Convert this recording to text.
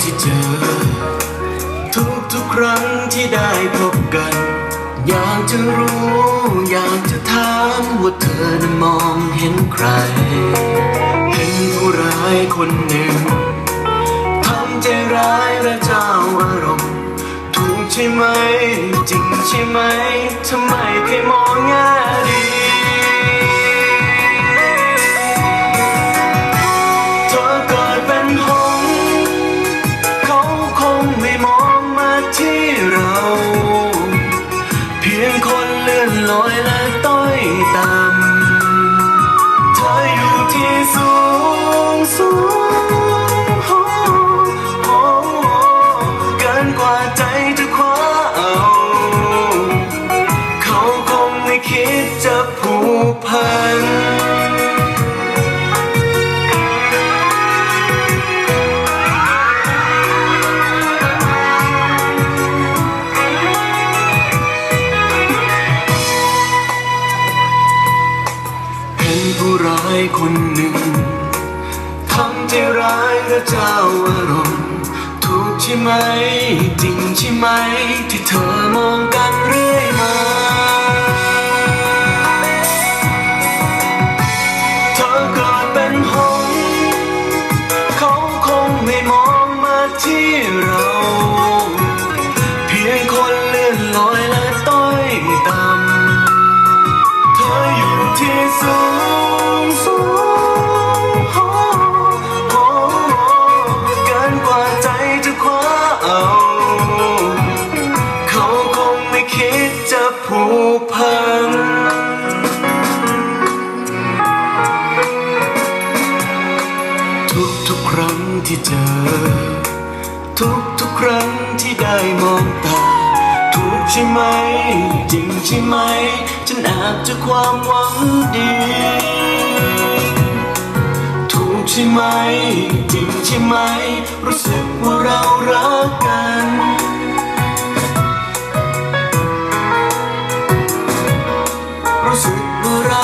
เจอ ทุกทุกครั้งที่ได้พบกัน อยากจะรู้ อยากจะถามว่าเธอนั้นมองเห็นใคร เห็นผู้ร้ายคนหนึ่งทำใจร้ายและเจ้าอารมณ์ถูกใช่ไหม จริงใช่ไหมทำไมเคยมองแง่ดี พันเป็นผู้ร้ายคนหนึ่งทำใจร้ายและเจ้าอารมณ์ถูกใช่ไหม จริงใช่ไหม ที่เธอมองกัน ทุกครั้งที่เจอ ทุกทุกครั้งที่ได้มองตา ถูกใช่ไหม จริงใช่ไหม ฉันแอบจะความหวังดี ถูกใช่ไหม จริงใช่ไหม รู้สึกว่าเรารักกันรู้สึกว่าเรา